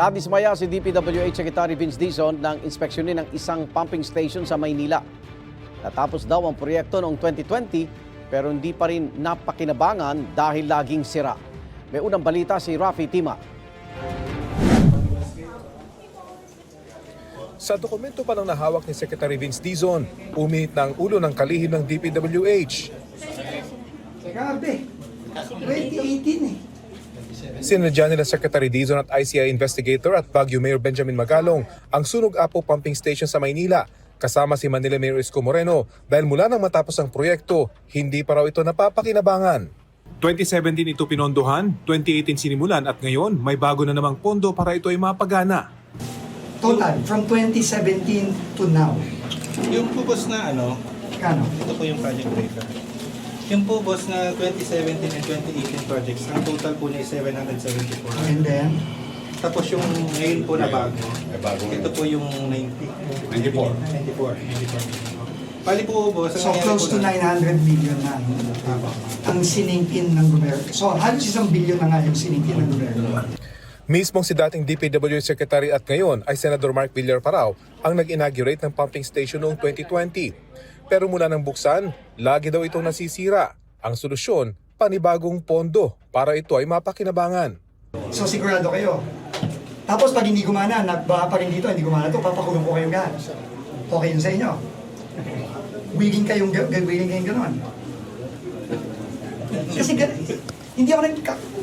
Nadismaya si DPWH Secretary Vince Dizon nang inspeksyonin ng isang pumping station sa Maynila. Natapos daw ang proyekto noong 2020 pero hindi pa rin napakinabangan dahil laging sira. May unang balita si Rafi Tima. Sa dokumento pa lang nahawak ni Secretary Vince Dizon, uminit na ang ulo ng kalihim ng DPWH. Grabe. 2018 eh. Sinadya nila Secretary Dizon at ICI investigator at Baguio Mayor Benjamin Magalong ang Sunog Apo Pumping Station sa Maynila kasama si Manila Mayor Isko Moreno dahil mula nang matapos ang proyekto, hindi pa raw ito napapakinabangan. 2017 ito pinondohan, 2018 sinimulan at ngayon may bago na namang pondo para ito ay mapagana. Total, from 2017 to now. Yung po boss na ano, Kano? ito po yung project breaker. Yung po boss na 2017 and 2018 projects, ang total po niya is 774. And then, Tapos yung ngayon po na bago, ito po yung 90. 94. 94. Pali po boss, ang so nangyari close po to na- 900 million na ang siningkin ng gobyerno. So halos isang billion na nga yung siningkin ng gobyerno. Mismong si dating DPW Secretary at ngayon ay Senador Mark Villar Parao ang nag-inaugurate ng pumping station noong 2020. Pero mula nang buksan, lagi daw itong nasisira. Ang solusyon, panibagong pondo para ito ay mapakinabangan. So sigurado kayo. Tapos pag hindi gumana, nagbaha pa rin dito, hindi gumana to, papakulong ko kayong gas. Okay yun sa inyo. Willing kayong, willing kayong gano'n. Kasi hindi ako nag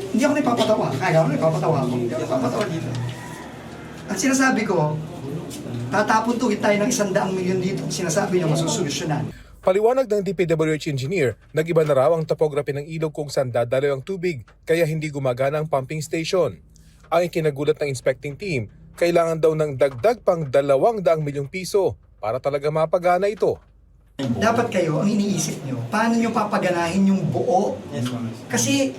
hindi ako nagpapatawa. Kaya ako nagpapatawa ako. Hindi ako nagpapatawa dito. At sinasabi ko, tatapon tuwid tayo ng isang daang milyon dito. Sinasabi niyo masusolusyonan. Paliwanag ng DPWH engineer, nag-iba na raw ang topography ng ilog kung saan dadaloy ang tubig kaya hindi gumagana ang pumping station. Ang ikinagulat ng inspecting team, kailangan daw ng dagdag pang dalawang daang milyong piso para talaga mapagana ito. Dapat kayo, ang iniisip nyo, paano nyo papaganahin yung buo. Kasi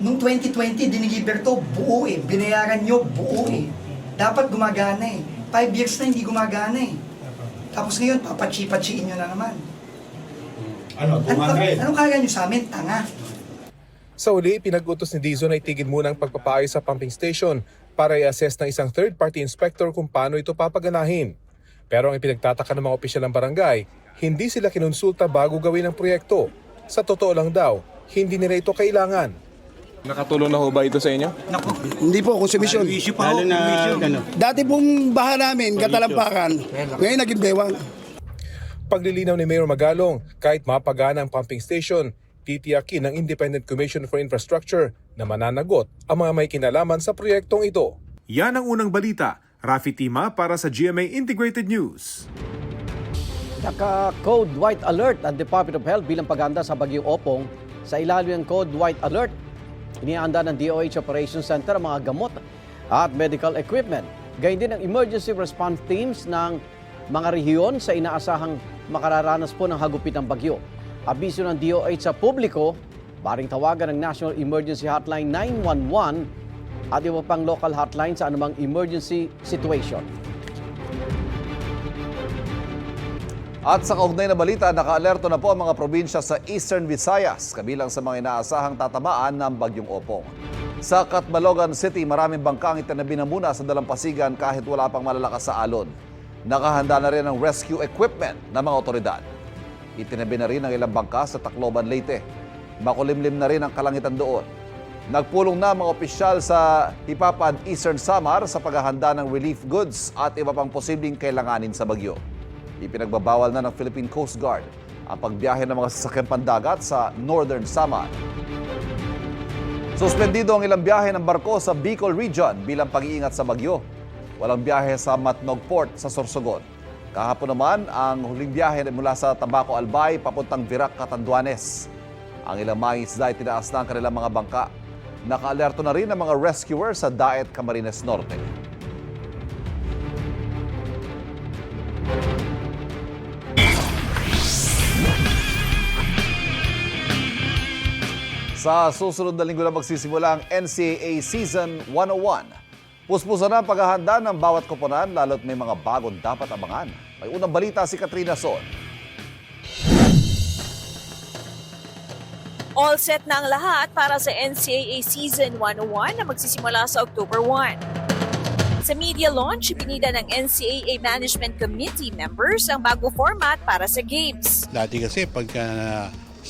nung 2020, diniliver to buo eh. Binayaran nyo buo eh. Dapat gumagana eh. Five years na hindi gumagana eh. Tapos ngayon, papachi-pachiin nyo na naman. Ano, Ano, anong kaya nyo sa amin? Tanga. Sa uli, pinag-utos ni Dizon na itigil muna ang pagpapaayos sa pumping station para i-assess ng isang third-party inspector kung paano ito papaganahin. Pero ang ipinagtataka ng mga opisyal ng barangay, hindi sila kinonsulta bago gawin ang proyekto. Sa totoo lang daw, hindi nila ito kailangan. Nakatulong na ho ba ito sa inyo? Hindi po, konsumisyon. Lalo na, ano, Dati pong baha namin, katalampakan. Ngayon naging bewang. Paglilinaw ni Mayor Magalong, kahit mapagana ang pumping station, titiyakin ng Independent Commission for Infrastructure na mananagot ang mga may kinalaman sa proyektong ito. Yan ang unang balita. Rafi Tima para sa GMA Integrated News. Naka-Code White Alert ang Department of Health bilang paghanda sa Bagyong Opong. Sa ilalim ng Code White Alert, inianda ng DOH Operations Center ang mga gamot at medical equipment. Gayun din ang emergency response teams ng mga rehiyon sa inaasahang makararanas po ng hagupit ng bagyo. Abiso ng DOH sa publiko, baring tawagan ng National Emergency Hotline 911 at iba pang local hotline sa anumang emergency situation. At sa kaugnay na balita, nakaalerto na po ang mga probinsya sa Eastern Visayas, kabilang sa mga inaasahang tatamaan ng Bagyong Opong. Sa Catbalogan City, maraming bangkang itinabi na muna sa dalampasigan kahit wala pang malalakas sa alon. Nakahanda na rin ang rescue equipment ng mga otoridad. Itinabi na rin ang ilang bangka sa Tacloban, Leyte. Makulimlim na rin ang kalangitan doon. Nagpulong na ang mga opisyal sa Hipapad Eastern Samar sa paghahanda ng relief goods at iba pang posibleng kailanganin sa bagyo. Ipinagbabawal na ng Philippine Coast Guard ang pagbiyahe ng mga sasakyang pandagat sa Northern Samar. Suspendido ang ilang biyahe ng barko sa Bicol Region bilang pag-iingat sa bagyo. Walang biyahe sa Matnog Port sa Sorsogon. Kahapon naman ang huling biyahe mula sa Tabaco Albay papuntang Virac, Catanduanes. Ang ilang mga isda ay tinaas na ang kanilang mga bangka. Nakaalerto na rin ang mga rescuer sa Daet, Camarines Norte. Sa susunod na linggo na magsisimula ang NCAA Season 101. Puspusan na ang paghahanda ng bawat koponan lalo't may mga bagong dapat abangan. May unang balita si Katrina Son. All set na ang lahat para sa NCAA Season 101 na magsisimula sa October 1. Sa media launch, pinida ng NCAA Management Committee members ang bago format para sa games. Dati kasi pagka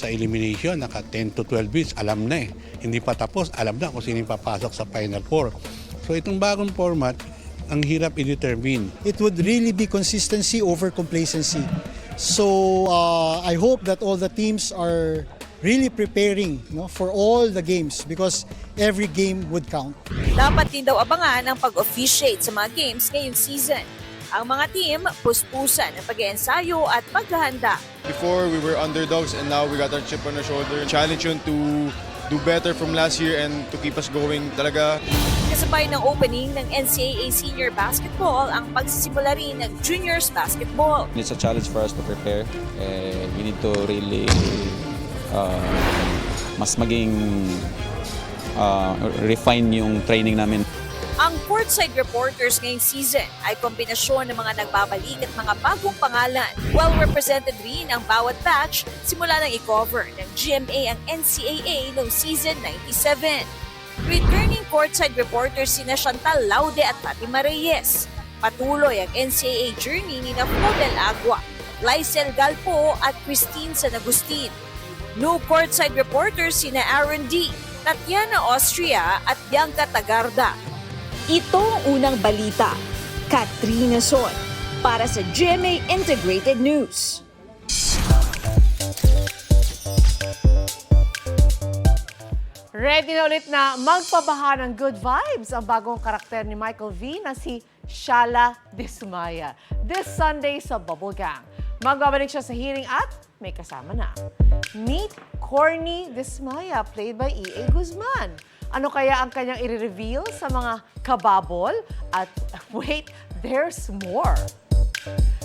sa elimination, naka 10 to 12 wins, alam na eh. Hindi pa tapos, alam na kung sino papasok sa Final Four. So itong bagong format, ang hirap i-determine. it would really be consistency over complacency. So uh, I hope that all the teams are really preparing you know, for all the games because every game would count. Dapat din daw abangan ang pag-officiate sa mga games ngayong season. Ang mga team, puspusan ang pag-ensayo at paghahanda. Before we were underdogs and now we got our chip on our shoulder. Challenge yun to do better from last year and to keep us going talaga. Kasabay ng opening ng NCAA Senior Basketball ang pagsisimula rin ng Juniors Basketball. It's a challenge for us to prepare. Eh, we need to really uh, mas maging uh, refine yung training namin. Ang courtside reporters ngayong season ay kombinasyon ng mga nagbabalik at mga bagong pangalan. Well represented rin ang bawat batch simula nang i-cover ng GMA ang NCAA noong season 97. Returning courtside reporters sina Chantal Laude at Fatima Reyes. Patuloy ang NCAA journey ni na Flobel Agua, Lysel Galpo at Christine San Agustin. New courtside reporters sina Aaron D., Tatiana Austria at Bianca Tagarda. Ito ang unang balita. Katrina Son para sa GMA Integrated News. Ready na ulit na magpabaha ng good vibes ang bagong karakter ni Michael V na si Shala Dismaya. This Sunday sa Bubble Gang. Magbabalik siya sa hearing at may kasama na. Meet Corny Dismaya, played by E.A. Guzman. Ano kaya ang kanyang i-reveal sa mga kababol? At wait, there's more.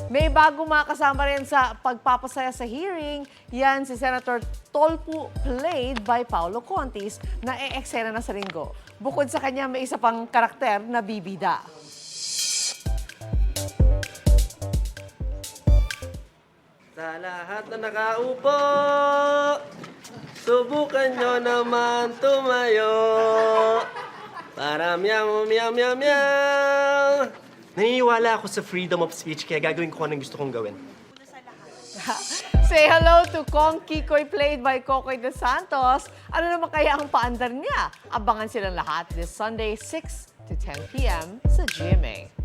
May bago mga kasama rin sa pagpapasaya sa hearing. Yan si Senator Tolpo played by Paulo Contis na e-eksena na sa linggo. Bukod sa kanya, may isa pang karakter na bibida. Sa lahat na nakaupo, subukan nyo naman tumayo. Para meow, meow, meow, meow. Naniniwala ako sa freedom of speech kaya gagawin ko anong gusto kong gawin. Say hello to Kong Kikoy played by Kokoy de Santos. Ano naman kaya ang paandar niya? Abangan silang lahat this Sunday 6 to 10 p.m. sa GMA.